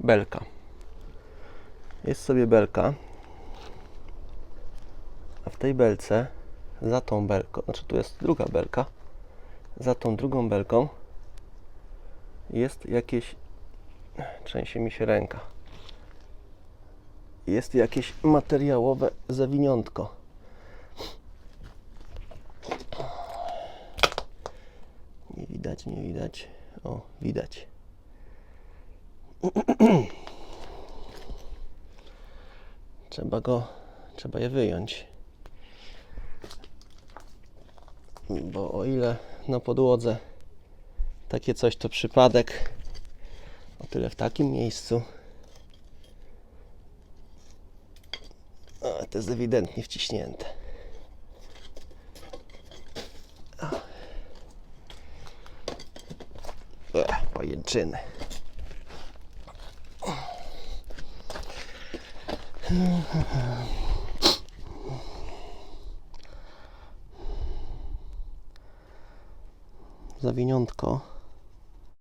belka. Jest sobie belka, a w tej belce, za tą belką, znaczy tu jest druga belka, za tą drugą belką jest jakieś, trzęsie mi się ręka, jest jakieś materiałowe zawiniątko. Nie widać, nie widać. O, widać. Trzeba go, trzeba je wyjąć. Bo o ile na podłodze takie coś to przypadek, o tyle w takim miejscu a, to jest ewidentnie wciśnięte. Ech, Zawiniątko